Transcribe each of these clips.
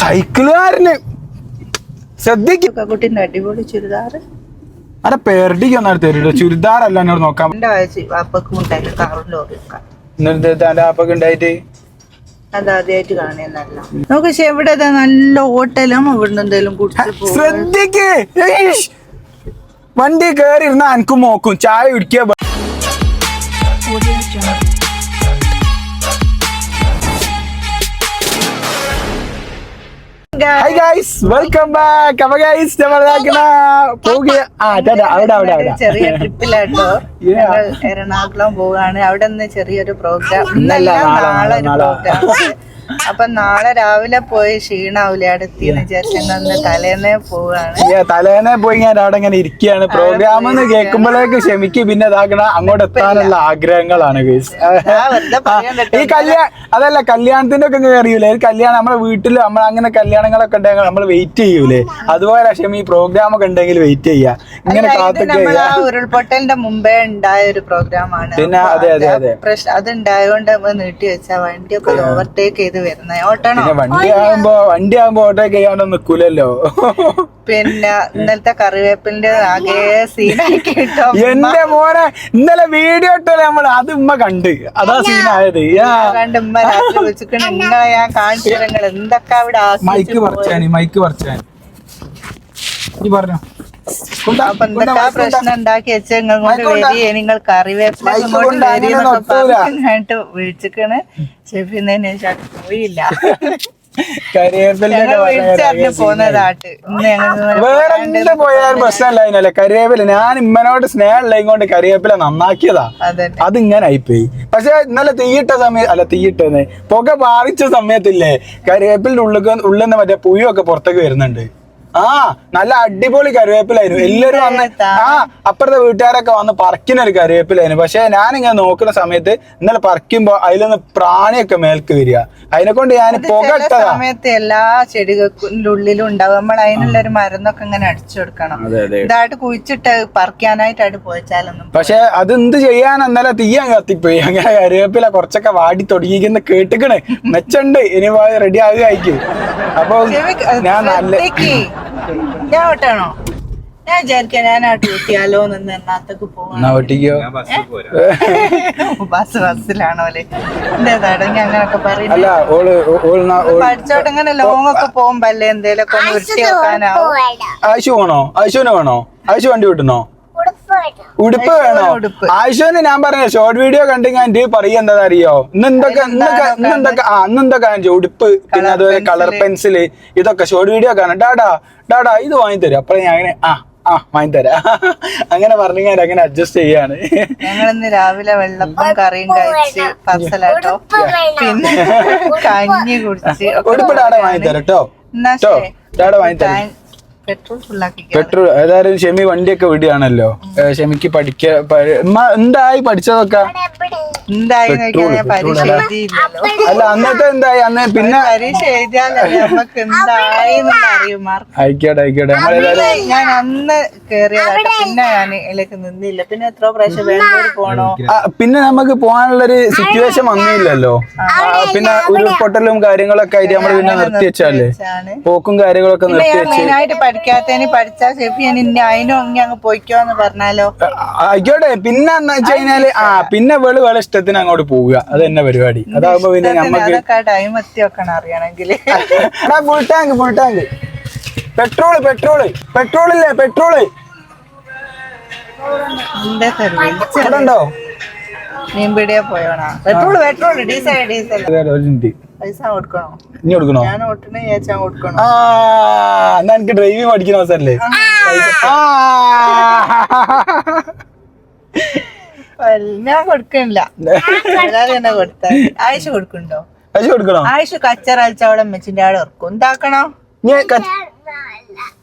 സൈക്കിളുകാരന്. ശ്രദ്ധിക്കും. കുട്ടിന്റെ അടിപൊളി ചുരിദാറ് അല്ല പേരടിക്ക് എന്നോട് നോക്കാം. എന്റെ വയസ്സ് വാപ്പക്കും ഉണ്ടായില്ല. കാറും ലോറിയൊക്കെ എന്നിട്ട് തന്റെ ആപ്പൊക്കെ ഉണ്ടായിട്ട്? അത് ആദ്യമായിട്ട് കാണുന്നല്ല നമുക്ക് പക്ഷെ ഇവിടെ നല്ല ഹോട്ടലും ഇവിടുന്ന് എന്തെങ്കിലും കുടിച്ച് ശ്രദ്ധിക്കേ. വണ്ടി കയറി ഇരുന്ന അനക്കും നോക്കും ചായ കുടിക്കുക ഗൈസ് വെൽക്കം ബാക്ക് അപ്പൊ ഗൈസ് നമ്മളാക്കണ പോകുക ആ അതെ അവിടെ അവിടെ അവിടെ. ചെറിയ. ഞങ്ങൾ എറണാകുളം പോവാണ് അവിടെ നിന്ന് ചെറിയൊരു പ്രോഗ്രാം ഇന്നല്ല, നാളെ, ഒരു. പ്രോഗ്രാം അപ്പൊ നാളെ രാവിലെ പോയി ക്ഷീണാവൂലേ അടുത്തിന്ന് വിചാരിച്ചു തലേന്നേ പോവാണ്. ഈ തലേനെ പോയി ഞാൻ അവിടെ ഇങ്ങനെ ഇരിക്കുകയാണ് പ്രോഗ്രാം എന്ന് കേൾക്കുമ്പോഴേക്ക് ക്ഷമിക്ക് പിന്നെ ഇതാക്കണ അങ്ങോട്ട് എത്താനുള്ള ആഗ്രഹങ്ങളാണ് ഈ കല്യാണം അതല്ല കല്യാണത്തിന്റെ ഒക്കെ അറിയൂലേ? കല്യാണം നമ്മളെ വീട്ടിൽ നമ്മൾ അങ്ങനെ കല്യാണങ്ങളൊക്കെ ഉണ്ടെങ്കിൽ നമ്മൾ വെയിറ്റ് ചെയ്യൂലേ? അതുപോലെ ക്ഷമ ഈ പ്രോഗ്രാം ഒക്കെ ഉണ്ടെങ്കിൽ വെയിറ്റ് ചെയ്യാ. ഇങ്ങനെ ഉരുൾപൊട്ടലിന്റെ മുമ്പേ ഉണ്ടായ ഒരു പ്രോഗ്രാം ആണ്. പിന്നെ അതെ, അതെ, അതെ. അത്. ഉണ്ടായതുകൊണ്ട് നമ്മൾ നീട്ടി വെച്ച വണ്ടിയൊക്കെ ഓവർടേക്ക് ചെയ്ത് വരുന്നത്. ഓട്ടണോ? വണ്ടി ആകുമ്പോ വണ്ടി ആകുമ്പോ ഓട്ടോ ചെയ്യാണ്ട് നിക്കൂലല്ലോ. പിന്നെ ഇന്നലത്തെ കറിവേപ്പിന്റെ ആകെ സീനാക്കി കേട്ടോ എന്റെ മോനെ ഇന്നലെ വീഡിയോ ഇട്ടല്ലേ നമ്മൾ അത് ഉമ്മ കണ്ട്. അതാ സീനായത്. യാ. കണ്ട് ഉമ്മ രാത്രി വിളിച്ചിട്ട് നിങ്ങളെ ഞാൻ കാണിച്ചു. എന്തൊക്കെ അവിടെ മൈക്ക് പറിച്ചാണ് മൈക്ക് പറിച്ചാണ് നീ പറഞ്ഞോ. അപ്പൊ എന്തൊക്കെ. പ്രശ്നം ഉണ്ടാക്കി വെച്ച കൊണ്ടാ. വരിക നിങ്ങൾ കറിവേപ്പില ഇങ്ങോട്ട് കൊണ്ടാ, വരി അങ്ങനെ എന്നൊക്കെ നിർത്തൂല. പറഞ്ഞിട്ട് വിളിച്ചിക്കണ്. ഷെഫിന്നതിന് ശേഷം പോയില്ല. വേറെ പോയാലും പ്രശ്നമല്ല കരിവേപ്പില ഞാൻ ഇമ്മനോട് സ്നേഹമുള്ള കൊണ്ട് കരിവേപ്പില നന്നാക്കിയതാ. അതെ അതിങ്ങനെ ആയിപ്പോയി പക്ഷെ ഇന്നലെ തീയിട്ട സമയം അല്ല തീയിട്ടെന്ന്. പുക ബാധിച്ച സമയത്തില്ലേ കരിവേപ്പിലിന്റെ ഉള്ളിൽ ഉള്ളിൽ നിന്ന് മറ്റേ പുയൊക്കെ പുറത്തേക്ക് വരുന്നുണ്ട്. ആ നല്ല അടിപൊളി കരുവേപ്പിലായിരുന്നു എല്ലാരും വന്ന് ആ അപ്പുറത്തെ വീട്ടുകാരൊക്കെ വന്ന് പറിക്കുന്ന ഒരു കരുവേപ്പിലായിരുന്നു പക്ഷെ ഞാനിങ്ങനെ നോക്കുന്ന സമയത്ത് ഇന്നലെ പറിക്കുമ്പോ അതിലൊന്ന് പ്രാണിയൊക്കെ മേൽക്ക് വരിക. അതിനെ കൊണ്ട് ഞാൻ പുക ചില സമയത്ത് എല്ലാ ചെടികൾക്കുള്ളിലും ഉള്ളിലും ഉണ്ടാവും. നമ്മൾ അതിനുള്ള ഒരു മരുന്നൊക്കെ ഇങ്ങനെ അടിച്ചു കൊടുക്കണം. ഇതായിട്ട് കുഴിച്ചിട്ട് പറിക്കാനായിട്ടായിട്ട് പോയിച്ചാലൊന്നും പക്ഷെ അത് എന്ത് ചെയ്യാൻ ഇന്നലെ തീയാൻ കത്തിപ്പോയി. അങ്ങനെ കരുവേപ്പില കുറച്ചൊക്കെ വാടി തുടങ്ങിയിരിക്കുന്ന കേട്ടിക്കണേ. മെച്ചണ്ട്. ഇനി റെഡി ആകുക അപ്പൊ ഞാൻ നല്ല. ഞാൻ ഓട്ടാണോ ഞാൻ വിചാരിക്കാം ഞാൻ ആട്ട് കിട്ടിയാലോ നിന്ന് എന്നാത്തേക്ക് ഒട്ടിക്കോ ബസ് ബസ്സിലാണോ അല്ലേ എന്റെ തടങ്ങി അങ്ങനൊക്കെ പറയുന്നത്? അല്ല ഓൾ ഓ- ഓൾ നാ- ഓൾ പഠിച്ചോട്ട് ഇങ്ങനെ ലോങ് ഒക്കെ പോകുമ്പോ അല്ലേ എന്തേലൊക്കെ ഒന്ന് വൃത്തി വെക്കാനാവും ആയിഷു വേണോ ആയിഷുവിനെ വേണോ? ആയിഷു വണ്ടി വിട്ടുന്നോ? ഉടുപ്പ് വേണോ? ഉടുപ്പ്. ഞാൻ പറഞ്ഞ ഷോർട്ട് വീഡിയോ കണ്ടു ഞാൻ പറയുക എന്താ അറിയോ ഇന്നെന്തൊക്കെ ഇന്നൊക്കെ ഇന്ന് എന്തൊക്കെ ആ ഇന്ന് എന്തൊക്കെ കാണിച്ചു? ഉടുപ്പ് പിന്നെ അതുപോലെ കളർ പെൻസിൽ ഇതൊക്കെ ഷോർട്ട് വീഡിയോ കാണാം ഡാഡാ ഡാഡാ ഇത് വാങ്ങി തരും അപ്പൊ ഞാൻ അങ്ങനെ ആ ആ വാങ്ങി തരാം അങ്ങനെ പറഞ്ഞു ഞാൻ അങ്ങനെ അഡ്ജസ്റ്റ് ചെയ്യാണ്. ഞങ്ങളിന്ന് രാവിലെ വെള്ളപ്പം കറിയും കഴിച്ച് പസലാട്ടോ പിന്നെ കഞ്ഞി കുടിച്ച് ഉടുപ്പ് ഡാഡ വാങ്ങി തരാം കേട്ടോ. ഡാഡ വാങ്ങി തരാം പെട്രോൾ ഏതായാലും ഷെമി വണ്ടിയൊക്കെ വിടുകയാണല്ലോ. ഷെമിക്ക് പഠിക്ക എന്തായി പഠിച്ചതൊക്കെ? അല്ല അന്നത്തെ എന്തായി? അന്ന് പിന്നെ ആയിക്കോട്ടെ ആയിക്കോട്ടെ. ഞാൻ അന്ന് കേറിയതായിട്ട് പിന്നെ ഞാൻ ഇതിലേക്ക് നിന്നില്ല. പിന്നെ എത്ര പ്രാവശ്യം ബാംഗ്ലൂർ പോണോ? പിന്നെ നമുക്ക് പോകാനുള്ളൊരു സിറ്റുവേഷൻ വന്നില്ലല്ലോ. പിന്നെ ഉരുൾപൊട്ടലും കാര്യങ്ങളൊക്കെ ആയിട്ട് നമ്മൾ പിന്നെ നിർത്തി വെച്ചാലേ പോക്കും കാര്യങ്ങളൊക്കെ നിർത്തി മെയിനായിട്ട് പഠിക്കാത്തതിന് പഠിച്ചാ ഷെഫി ഞാൻ ഇന്ന അതിനും അങ്ങ് അങ്ങ് പോയിക്കോ എന്ന് പറഞ്ഞാലോ? ആയിക്കോട്ടെ പിന്നെ എന്ന് വെച്ച് കഴിഞ്ഞാൽ ആ പിന്നെ വെളു വേള ഇഷ്ടത്തിന് അങ്ങോട്ട് പോവുക. അത് തന്നെ പരിപാടി. അതാകുമ്പോ പിന്നെ നമ്മക്ക് അതൊക്കെ ടൈം എത്തി വെക്കണം അറിയണമെങ്കിൽ full tank full tank petrol petrol. പെട്രോളില്ലേ petrol? എന്താ ഇവിടെ ഉണ്ടോ? മീൻപിടിയെ പോയോണാ. പെട്രോൾ പെട്രോൾ ഡീസൽ ഡീസൽ ഒരു മിനിറ്റ് പൈസ കൊടുക്കണോ? ഇനി കൊടുക്കണോ? ഞാൻ ചേച്ചാ കൊടുക്കണോ? ആ എന്നാ എനിക്ക് ഡ്രൈവിംഗ് പഠിക്കുന്ന അവസരല്ലേ? ഞാൻ കൊടുക്കണില്ല. തന്നെ ആയിഷ കൊടുക്കണ്ടോ ആയിഷ കൊടുക്കണോ? ആയിഷ കച്ചറ അയച്ച അവിടെ അമ്മച്ചിന്റെ ആടെ ഇറക്കും എന്താക്കണോ?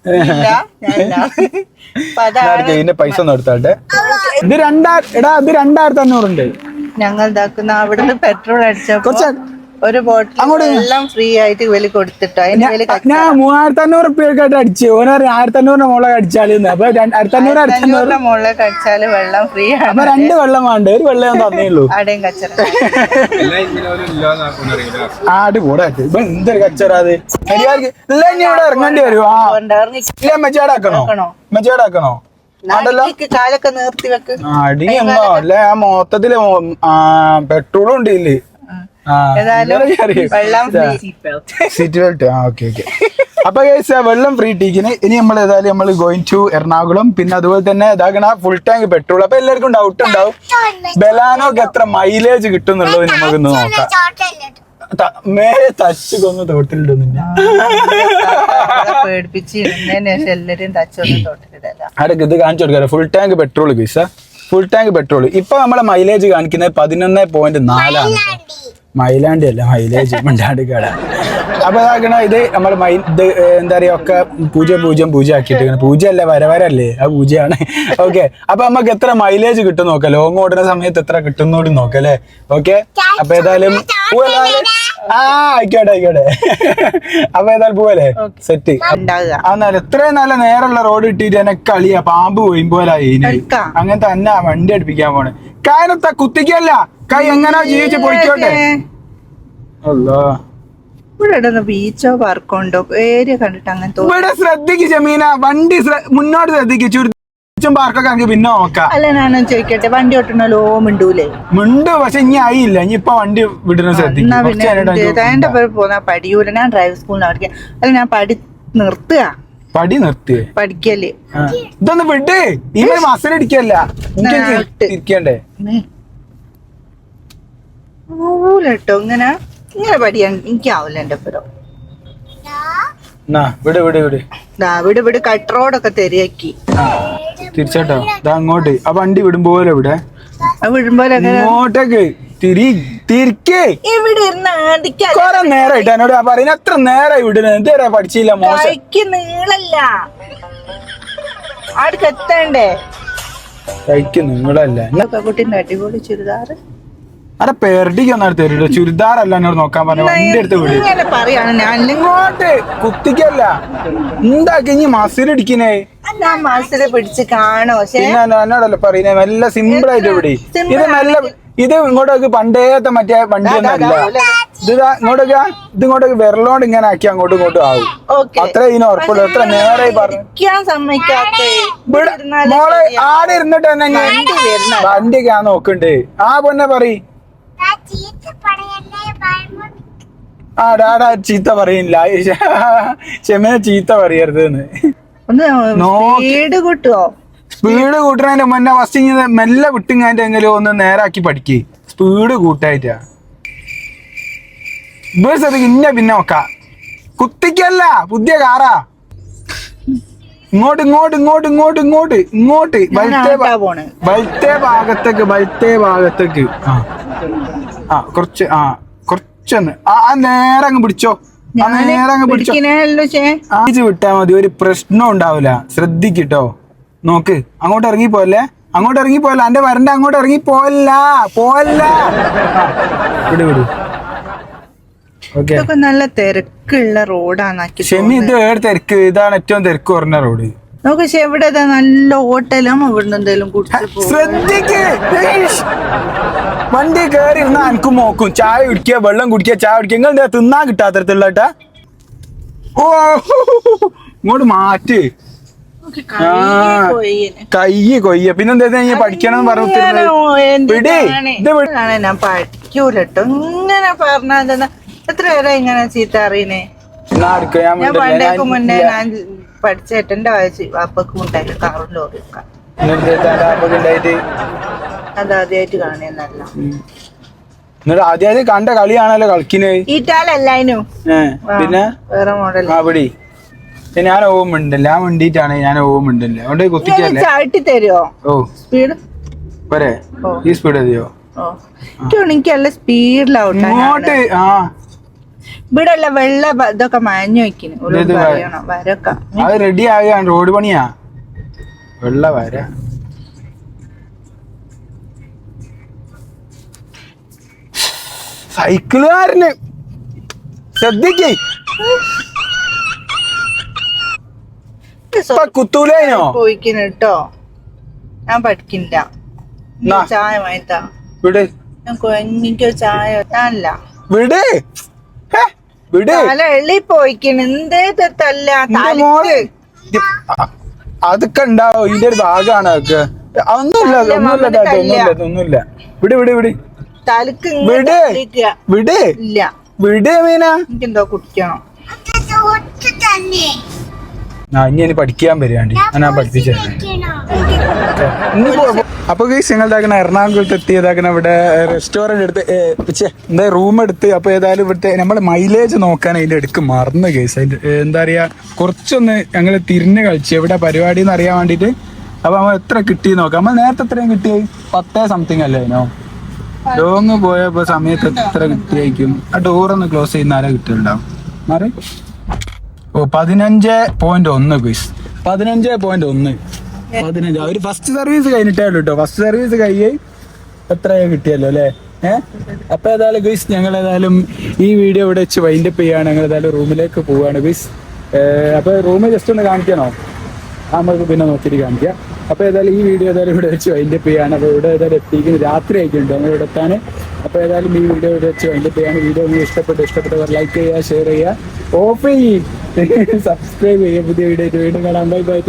ഇതിന്റെ പൈസ ഒന്ന് എടുത്താട്ടെ ഇത് രണ്ടാ എടാ ഇത് രണ്ടായിരത്തി അഞ്ഞൂറുണ്ട്. ഞങ്ങൾ ഇതാക്കുന്ന അവിടുന്ന് പെട്രോൾ അടിച്ച കുറച്ച് ഒരു ബോട്ടിൽ എല്ലാം ഫ്രീ ആയിട്ട് വില കൊടുത്തിട്ടോ ഞാൻ മൂവായിരത്തി അഞ്ഞൂറ് റുപ്യൊക്കെ അടിച്ചു. ഓന ആയിരത്തി അഞ്ഞൂറിന്റെ മോളെ അടിച്ചാൽ അപ്പൊ ആയിരത്തി അഞ്ഞൂറ് ആയിരത്തി അഞ്ഞൂറിന്റെ മുകളിൽ കടിച്ചാൽ വെള്ളം ഫ്രീ ആണ്. അപ്പൊ രണ്ട് വെള്ളം വേണ്ട? ഒരു വെള്ളം ഞാൻ തന്നേ ഉള്ളൂ. അവിടെയും കച്ചറ ആട് കൂടെ ഇപ്പൊ എന്തൊരു കച്ചറാത് ഇനി ഇവിടെ ഇറങ്ങേണ്ടി വരും. ആ. മെച്ചാടാക്കണോ ഇല്ല മെച്ചേടാക്കണോ? മെച്ചേടാക്കണോ കാലൊക്കെ നിർത്തി വെക്ക്. അടിയെന്നോ അല്ലെ ആ മൊത്തത്തിൽ പെട്രോളും ഉണ്ട് ഇതിൽ. സീറ്റ് ബെൽറ്റ് ആ. ഓക്കെ ഓക്കെ അപ്പൊ ഗൈസ് വെള്ളം ഫ്രീ ടീക്കിന് ഇനി നമ്മൾ ഏതായാലും നമ്മൾ ഗോയിങ് ടു എറണാകുളം പിന്നെ അതുപോലെ തന്നെ ഇതാകണ ഫുൾ ടാങ്ക് പെട്രോൾ അപ്പൊ എല്ലാവർക്കും ഡൗട്ട് ഉണ്ടാവും. ബലാനോക്ക് എത്ര മൈലേജ് കിട്ടും എന്നുള്ളത് നമുക്ക് നോക്കാം മേലെ തച്ച് കൊന്ന് തോട്ടിലിടുന്നില്ല. അടുക്ക് ഇത് കാണിച്ചു കൊടുക്കാം full tank petrol guys full tank petrol ഇപ്പൊ നമ്മളെ മൈലേജ് കാണിക്കുന്നത് പതിനൊന്ന് പോയിന്റ് നാലാണ് മൈലാണ്ടി അല്ല മൈലേജ് മണ്ടാടിക്കാട അപ്പൊ ഇതാക്കണ ഇത് നമ്മൾ മൈ ഇത് എന്താ പറയുക ഒക്കെ പൂജ്യം പൂജ്യം പൂജ്യം ആക്കിയിട്ട് പൂജ അല്ല വരവരല്ലേ ആ പൂജയാണ്. ഓക്കെ അപ്പൊ നമുക്ക് എത്ര മൈലേജ് കിട്ടും നോക്കാം ലോങ് ഓടുന്ന സമയത്ത് എത്ര കിട്ടുന്നോട് നോക്കാം അല്ലേ? ഓക്കെ അപ്പൊ ഏതായാലും ആ ആയിക്കോട്ടെ ആയിക്കോട്ടെ. അപ്പൊ ഏതായാലും പോവല്ലേ? സെറ്റ് എന്നാൽ എത്രയും നല്ല നേരമുള്ള റോഡ് ഇട്ടിട്ട് എന്നെ കളിയാ പാമ്പ് പോയി പോലായി അങ്ങനെ തന്നെ വണ്ടി അടുപ്പിക്കാൻ പോണേ. കാരണത്താ കുത്തിക്കല്ല. കൈ എങ്ങനെ ജീവിച്ച് പൊയ്ക്കോട്ടെ? അല്ലോ ഇവിടെ ഇടുന്ന ബീച്ചോ പാർക്കോ ഉണ്ടോ? ഏരിയ കണ്ടിട്ട് അങ്ങനെ തോന്നുന്നു ഇവിടെ ശ്രദ്ധിക്ക് ജമീന വണ്ടി മുന്നോട്ട് ശ്രദ്ധിക്ക് പാർക്കൊക്കെ പിന്നെ നോക്കാം. അല്ല ഞാനും ചോദിക്കട്ടെ വണ്ടി ഓട്ടണല്ലോ മിണ്ടൂലേ? മുണ്ട് പക്ഷെ ഇനി ആയില്ല ഇനി ഇപ്പൊ വണ്ടി വിടുന്ന ശ്രദ്ധിക്കും. പിന്നെ നേരം എന്ത്? എന്റെ പേര് പോന്നാ പഠിയൂല ഞാൻ ഡ്രൈവിംഗ് സ്കൂളിൽ പഠിക്കാം. അല്ല ഞാൻ പഠി നിർത്തുക? പടി നിർത്തി പഠിക്കല്ലേ. ഇതൊന്ന് വിട്. ഈ മസിലടിക്കല്ല ആവൂലട്ടോ ഇങ്ങനെ ഇങ്ങനെ പഠിയാൻ എനിക്കാവില്ല എന്റെ പേരോ എന്നാ വിട് വിട് വിട്. ദാ ഇവിടെ ഇവിടെ കട്ട് റോഡൊക്കെ തെരിയാക്കി തിരിച്ചോട്ടോ. ഇതാ അങ്ങോട്ട്. ആ വണ്ടി വിടുമ്പോലെ ഇവിടെ വിടുമ്പോലെ അങ്ങനെ ഇങ്ങോട്ടേക്ക്. തിരി തിരിക്കേ. ഇവിടെ കൊറേ എന്നോട് ഞാൻ പറയുന്നത് എത്ര നേരമായി വിടുന്നത് ഇതുവരെ പഠിച്ചില്ല മോശം. നീളല്ല. കഴിക്ക് നിങ്ങളല്ല കുട്ടീന്റെ അടിപൊളി ചുരിദാറ്. അടെ പേരടിക്ക് തരൂല ചുരിദാർ ചുരിദാറല്ല എന്നോട് നോക്കാൻ പറഞ്ഞു വണ്ടി എടുത്ത് വിളി പറയാണ്. ഞാൻ ഇങ്ങോട്ട് കുത്തിക്കല്ല. എന്താക്കി ഇനി മനസ്സിൽ പിടിച്ച് കാണോ പിന്നെ എന്നെ- എന്നോടല്ല പറയുന്നേ നല്ല സിമ്പിൾ ആയിട്ട് വിടി. ഇത് നല്ല ഇത് ഇങ്ങോട്ടേക്ക് പണ്ടേത്തെ മറ്റേ വണ്ടി അല്ല ഇത് ഇങ്ങോട്ടേക്ക് ഇത് ഇങ്ങോട്ടേക്ക് വിരലോണ്ട് ഇങ്ങനെ ആക്കി അങ്ങോട്ടും ഇങ്ങോട്ടും ആവും. ഓക്കെ. അത്ര ഇതിന് ഉറപ്പുള്ളൂ. എത്ര നേരെ പറഞ്ഞു. മോളെ ആടെ ഇരുന്നിട്ട് തന്നെ വണ്ടിയൊക്കെ വണ്ടി ഞാൻ നോക്കണ്ട്. ആ പൊന്നെ പറ ആ ചീത്ത പറയില്ല. ക്ഷമനെ ചീത്ത പറയരുത് എന്ന്. വീട് കൂട്ടുവോ? സ്പീഡ് കൂട്ടുന്നതിന്റെ മുന്നേ ഫസ്റ്റ് ഇങ്ങനെ മെല്ലെ വിട്ടിങ്ങാന്റെ എങ്കിലും ഒന്ന് നേരാക്കി പഠിക്ക്. സ്പീഡ് കൂട്ടായിട്ടാ. ബസ് അത് ഇന്ന പിന്നെ നോക്കാം. കുത്തിക്കല്ല പുതിയ കാറാ ഇങ്ങോട്ട് ഇങ്ങോട്ട് ഇങ്ങോട്ട് ഇങ്ങോട്ട് ഇങ്ങോട്ട് ഇങ്ങോട്ട്. വലത്തേ ഭാഗത്തേക്ക് വലത്തേ ഭാഗത്തേക്ക്. ആ. ആ കുറച്ച് ആ കുറച്ചൊന്ന്. ആ നേരെ അങ്ങ് പിടിച്ചോ. ആ നേരെ അങ്ങ് പിടിച്ചോ. ആഴ്ച വിട്ടാ മതി. ഒരു പ്രശ്നം ഉണ്ടാവില്ല. ശ്രദ്ധിക്കട്ടോ. നോക്ക്. അങ്ങോട്ട് ഇറങ്ങി പോയല്ലേ? അങ്ങോട്ട് ഇറങ്ങി പോയല്ല. എന്റെ വരണ്ട അങ്ങോട്ട് ഇറങ്ങി പോയല്ല. പോയല്ല. വിടു വിടു. നല്ല തിരക്കുള്ള റോഡാണ് ഷെമി ഇത് വേറെ തിരക്ക്? ഇതാണ് ഏറ്റവും തിരക്ക് കുറഞ്ഞ റോഡ്. നോക്ക് പക്ഷെ ഇവിടെ നല്ല ഹോട്ടലും ഇവിടുന്ന് എന്തെങ്കിലും ശ്രദ്ധിക്ക്. വണ്ടി കയറി ഇരുന്ന എനിക്കും നോക്കും ചായ കുടിക്കുക വെള്ളം കുടിക്കുക ചായ കുടിക്കുക. നിങ്ങൾ എന്താ തിന്നാൻ കിട്ടാത്തരത്തിലുള്ള ഓ ഇങ്ങോട്ട് മാറ്റ്. കൈ കൊയ്യ പിന്നെന്താ ഞാൻ പഠിക്കണം പറഞ്ഞു. ഞാൻ പഠിക്കൂലട്ടോ? ഇങ്ങനെ പറഞ്ഞാ എത്ര പേരാ ഇങ്ങനെ ചീത്ത അറിയണേ? ഞാൻ. പണ്ടേക്ക് മുന്നേ ഞാൻ- ഞാൻ പഠിച്ചേട്ടന്റെ വയസ്സ് വാപ്പക്കും ഉണ്ടായിരുന്നു കാറും ലോറിയൊക്കെ അതാദ്യമായിട്ട് ഉണ്ടായിട്ട്? കാണുന്നല്ല എന്നിട്ട് ആദ്യമായിട്ട് കണ്ട കളിയാണല്ലോ കളിക്കുന്നത് ഈറ്റാലല്ലായിരുന്നു പിന്നെ? വേറെ മോഡൽ പിന്നെ ഞാൻ ഓവും മിണ്ടില്ല. ഞാൻ മിണ്ടിയിട്ടാണ് ഞാൻ ഓവും മിണ്ടില്ല അതുകൊണ്ട് കുത്തിക്കല്ലേ? ചാട്ടി തരുമോ ഓ. സ്പീഡ്? പോരെ ഈ സ്പീഡ് ഓ. എനിക്ക് നല്ല സ്പീഡിലാവട്ടെ ആ. ഇവിടെ ഉള്ള വെള്ള ഇതൊക്കെ മാഞ്ഞു വെക്കുന്നു വരക്ക. അത് റെഡി ആകാൻ റോഡ് പണിയാ. വെള്ള വര. സൈക്കിളുകാരന്. ശ്രദ്ധിക്കേ. കുത്തൂലോ പോയിക്കുന്നു കേട്ടോ ഞാൻ പഠിക്കില്ല. ചായ വാങ്ങിത്താ. എനിക്ക് ചായ ഞാനല്ല. വിട്. വിട്. എള്ളി തല്ല? മോളെ. അതൊക്കെ ഉണ്ടാവും? ഇതിന്റെ ഒരു ഭാഗമാണ് അതൊക്കെ? ഒന്നുമില്ല ഒന്നുമില്ല. ഒന്നുമില്ല ഒന്നുമില്ല. വിട് വിട് വിട്. തലക്ക് വിട്. വിട്. ഇല്ല. വിട് മീന. എനിക്കെന്തോ കുടിക്കണം. ആ ഇനി ഇനി പഠിക്കാൻ വരികയാണ്ട് ഞാൻ പഠിപ്പിച്ചു അപ്പൊ ഗൈസ് ഞങ്ങൾ ഇതാക്കണ എറണാകുളത്ത് എത്തിയതാക്കുന്ന ഇവിടെ റെസ്റ്റോറന്റ് എടുത്ത് എന്താ റൂം എടുത്ത് അപ്പൊ ഏതായാലും ഇവിടുത്തെ നമ്മൾ മൈലേജ് നോക്കാൻ അതിന്റെ എടുക്ക് മറന്നു ഗൈസ് അതിന്റെ എന്താ പറയാ കുറച്ചൊന്ന് ഞങ്ങൾ തിരിഞ്ഞ് കളിച്ച് എവിടെ പരിപാടി എന്ന് അറിയാൻ വേണ്ടിട്ട്. അപ്പൊ നമ്മൾ എത്ര കിട്ടിയെന്ന് നോക്കാം. നമ്മൾ നേരത്തെ എത്രയും കിട്ടിയ? പത്തേ സംതിങ് അല്ലേ അതിനോ? ലോങ് പോയപ്പോ സമയത്ത് എത്ര കിട്ടിയായിരിക്കും ആ ഡോറൊന്ന് ക്ലോസ് ചെയ്യുന്ന ആരാ കിട്ടിയിട്ടുണ്ടാവും? മാറി. ഓ പതിനഞ്ച് പോയിന്റ് ഒന്ന് ഗൈസ് പതിനഞ്ച് പോയിന്റ് ഒന്ന്. പതിനഞ്ച്. അവർ ഫസ്റ്റ് സർവീസ് കഴിഞ്ഞിട്ടേ ഉള്ളൂ കേട്ടോ ഫസ്റ്റ് സർവീസ് കഴിയേ എത്രയോ കിട്ടിയല്ലോ അല്ലേ? ഏഹ് അപ്പൊ ഏതായാലും ഗൈസ് ഞങ്ങൾ ഏതായാലും ഈ വീഡിയോ ഇവിടെ വെച്ച് വൈൻഡ് അപ്പ് ചെയ്യാണ് ഞങ്ങൾ ഏതായാലും റൂമിലേക്ക് പോവാണ് ഗൈസ് അപ്പൊ റൂം ജസ്റ്റ് ഒന്ന് കാണിക്കണോ? നമുക്ക് പിന്നെ നോക്കിയിട്ട് കാണിക്കാം. അപ്പൊ ഏതായാലും ഈ വീഡിയോ ഏതായാലും ഇവിടെ വെച്ച് വൈൻഡ് അപ്പ് ചെയ്യാണ് അപ്പൊ ഇവിടെ ഏതായാലും എത്തിക്കുന്നത് രാത്രി ആയിട്ടുണ്ട്. ഞങ്ങൾ ഇവിടെ എത്താൻ അപ്പൊ ഏതായാലും ഈ വീഡിയോ ഇവിടെ വെച്ച് വൈൻഡ് അപ്പ് ചെയ്യാണ് വീഡിയോ നിങ്ങൾ ഇഷ്ടപ്പെട്ട് ഇഷ്ടപ്പെട്ടവർ ലൈക്ക് ചെയ്യുക ഷെയർ ചെയ്യുക. ഓഫ് ചെയ്യും. സബ്സ്ക്രൈബ് ചെയ്യുക. പുതിയ വീഡിയോ വീണ്ടും കാണാൻ ബൈ ബൈ